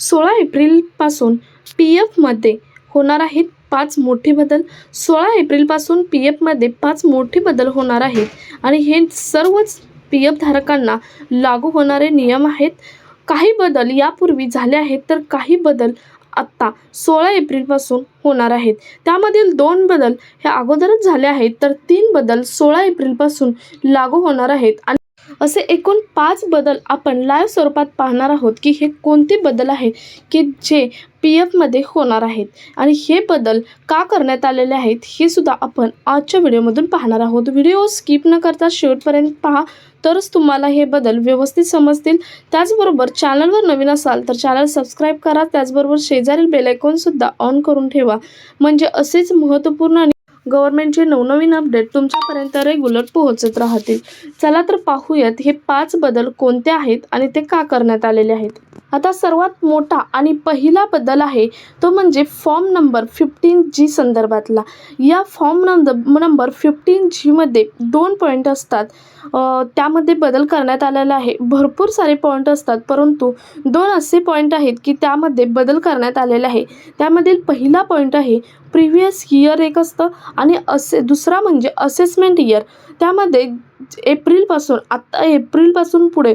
सोळा एप्रिलपासून पी एफमध्ये होणार आहेत पाच मोठे बदल. सोळा एप्रिलपासून पी एफमध्ये पाच मोठे बदल होणार आहेत आणि हे सर्वच पी एफ धारकांना लागू होणारे नियम आहेत. काही बदल यापूर्वी झाले आहेत तर काही बदल आत्ता सोळा एप्रिलपासून होणार आहेत. त्यामधील दोन बदल हे अगोदरच झाले आहेत तर तीन बदल सोळा एप्रिलपासून लागू होणार आहेत. आणि असे एकूण पाच बदल आपण लाईव्ह स्वरूपात पाहणार आहोत की हे कोणते बदल आहेत की जे पी एफमध्ये होणार आहेत. आणि हे बदल का करण्यात आलेले आहेत हे सुद्धा आपण आजच्या व्हिडिओमधून पाहणार आहोत. व्हिडिओ स्किप न करता शेवटपर्यंत पहा. तरच तुम्हाला हे बदल व्यवस्थित समजतील. त्याचबरोबर चॅनलवर नवीन असाल तर चॅनल सबस्क्राईब करा. त्याचबरोबर शेजारील बेलायकॉनसुद्धा ऑन करून ठेवा. म्हणजे असेच महत्त्वपूर्ण आणि गव्हर्नमेंटचे नवनवीन अपडेट तुमच्यापर्यंत रेग्युलर पोहोचत राहतील. चला तर पाहूयात हे पाच बदल कोणते आहेत आणि ते का करण्यात आलेले आहेत? आता सर्वात मोठा आणि पहिला बदल आहे तो म्हणजे फॉर्म नंबर फिफ्टीन जी संदर्भातला. या फॉर्म नंबर नंबर फिफ्टीन जीमध्ये दोन पॉईंट असतात. त्यामध्ये बदल करण्यात आलेला आहे. भरपूर सारे पॉईंट असतात परंतु दोन असे पॉईंट आहेत की त्यामध्ये बदल करण्यात आलेला आहे. त्यामधील पहिला पॉईंट आहे प्रिव्हियस इयर एक असतं आणि असे दुसरा म्हणजे असेसमेंट इयर त्यामध्ये एप्रिलपासून आत्ता एप्रिलपासून पुढे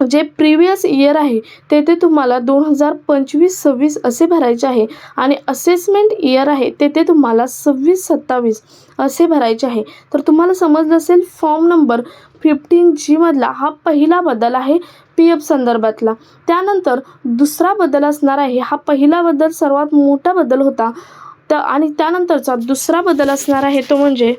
जे प्रिव्हियस इयर आहे ते ते तुम्हाला दोन हजार पंचवीस सव्वीस असे भरायचे आहे आणि असेसमेंट इयर आहे ते ते तुम्हाला सव्वीस सत्तावीस असे भरायचे आहे. तर तुम्हाला समजलं असेल फॉर्म नंबर फिफ्टीन जीमधला हा पहिला बदल आहे पी एफ संदर्भातला. त्यानंतर दुसरा बदल असणार आहे हा पहिला बदल सर्वात मोठा बदल होता. त आणि त्यानंतरचा दुसरा बदल असणार आहे तो म्हणजे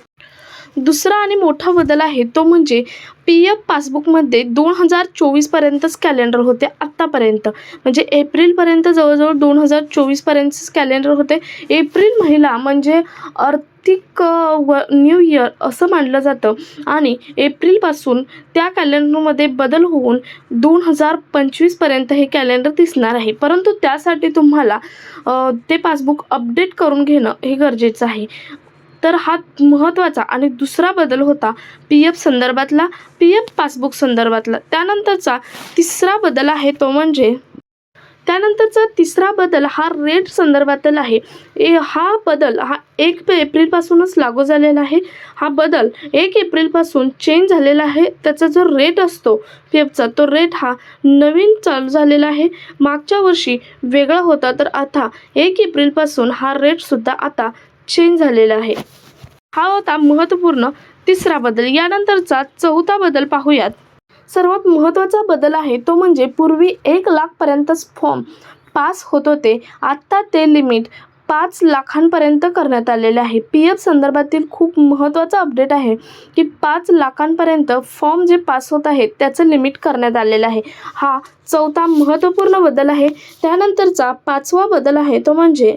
दुसरा आणि मोठा बदल आहे तो म्हणजे पी एफ पासबुकमध्ये दोन हजार चोवीसपर्यंतच कॅलेंडर होते आत्तापर्यंत. म्हणजे एप्रिलपर्यंत जवळजवळ दोन हजार चोवीसपर्यंतच कॅलेंडर होते. एप्रिल महिला म्हणजे आर्थिक व न्यू इयर असं मानलं जातं. आणि एप्रिलपासून त्या कॅलेंडरमध्ये बदल होऊन दोन हजार पंचवीसपर्यंत हे कॅलेंडर दिसणार आहे. परंतु त्यासाठी तुम्हाला ते पासबुक अपडेट करून घेणं हे गरजेचं आहे. तर हा महत्त्वाचा आणि दुसरा बदल होता पी एफ संदर्भातला पी एफ पासबुक संदर्भातला. त्यानंतरचा तिसरा बदल आहे तो म्हणजे त्यानंतरचा तिसरा बदल हा रेट संदर्भातील आहे. ए हा बदल हा एक एप्रिलपासूनच लागू झालेला आहे. हा बदल एक एप्रिलपासून चेंज झालेला आहे. त्याचा जो रेट असतो पी एफचा तो रेट हा नवीन चालू झालेला आहे. मागच्या वर्षी वेगळा होता तर आता एक एप्रिलपासून हा रेटसुद्धा आता चेंज झालेला आहे. हा होता महत्त्वपूर्ण तिसरा बदल. यानंतरचा चौथा बदल पाहूयात. सर्वात महत्त्वाचा बदल आहे तो म्हणजे पूर्वी एक लाखपर्यंतच फॉर्म पास होत होते. आत्ता ते लिमिट पाच लाखांपर्यंत करण्यात आलेले आहे. पी एफ संदर्भातील खूप महत्त्वाचा अपडेट आहे की पाच लाखांपर्यंत फॉर्म जे पास होत आहेत त्याचं लिमिट करण्यात आलेलं आहे. हा चौथा महत्त्वपूर्ण बदल आहे. त्यानंतरचा पाचवा बदल आहे तो म्हणजे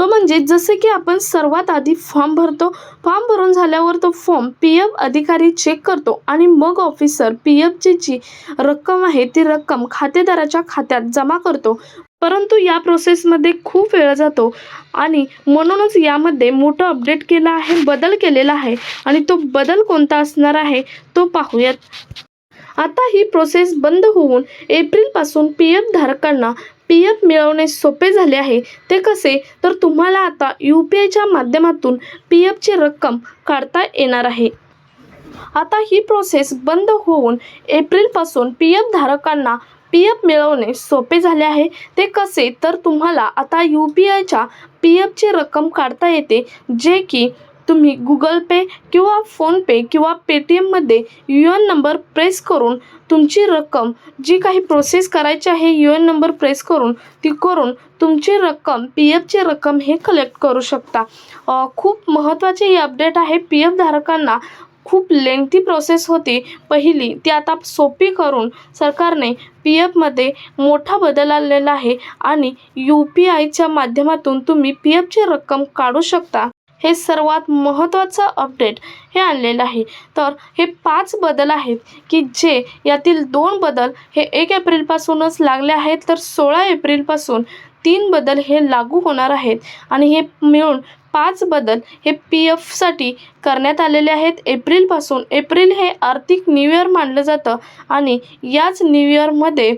तो म्हणजे जसे की आपण सर्वात आधी फॉर्म भरतो फॉर्म भरून झाल्यावर तो फॉर्म पी एफ अधिकारी चेक करतो आणि मग ऑफिसर पी एफची जी रक्कम आहे ती रक्कम खातेदाराच्या खात्यात जमा करतो. परंतु या प्रोसेसमध्ये खूप वेळ जातो आणि म्हणूनच यामध्ये मोठं अपडेट केलं आहे बदल केलेला आहे आणि तो बदल कोणता असणार आहे तो पाहूयात. आता ही प्रोसेस बंद होऊन एप्रिलपासून पी एफ धारकांना पी एफ मिळवणे सोपे झाले आहे. ते कसे? तर तुम्हाला आता यू पी आयच्या माध्यमातून पी एफची रक्कम काढता येणार आहे. आता ही प्रोसेस बंद होऊन एप्रिलपासून पी एफ धारकांना पी एफ मिळवणे सोपे झाले आहे. ते कसे? तर तुम्हाला आता यू पी आयच्या पी एफची रक्कम काढता येते जे की तुम्ही गुगल पे किंवा फोनपे किंवा पेटीएममध्ये यू एन नंबर प्रेस करून तुमची रक्कम जी काही प्रोसेस करायची आहे यू एन नंबर प्रेस करून ती करून तुमची रक्कम पी एफची रक्कम हे कलेक्ट करू शकता. खूप महत्त्वाचे ही अपडेट आहे. पी एफ धारकांना खूप लेंथी प्रोसेस होती. पहिली ती आता सोपी करून सरकारने पी एफमध्ये मोठा बदल आलेला आहे आणि यू पी आयच्या माध्यमातून तुम्ही पी एफची रक्कम काढू शकता. हे सर्वात महत्त्वाचं अपडेट हे आणलेलं आहे. तर हे पाच बदल आहेत की जे यातील दोन बदल हे एक एप्रिलपासूनच लागले आहेत तर सोळा एप्रिलपासून तीन बदल हे लागू होणार आहेत. आणि हे मिळून पाच बदल हे पी एफसाठी करण्यात आलेले आहेत. एप्रिलपासून एप्रिल हे आर्थिक न्यू इयर मानलं जातं. आणि याच न्यू इयरमध्ये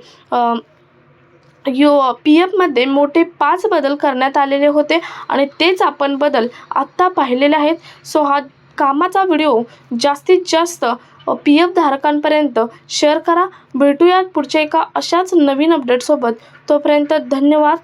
यो पी एफमध्ये मोठे पाच बदल करण्यात आलेले होते आणि तेच आपण बदल आत्ता पाहिलेले आहेत. सो हा कामाचा व्हिडिओ जास्तीत जास्त पी एफ धारकांपर्यंत शेअर करा. भेटूयात पुढच्या एका अशाच नवीन अपडेटसोबत. तोपर्यंत धन्यवाद.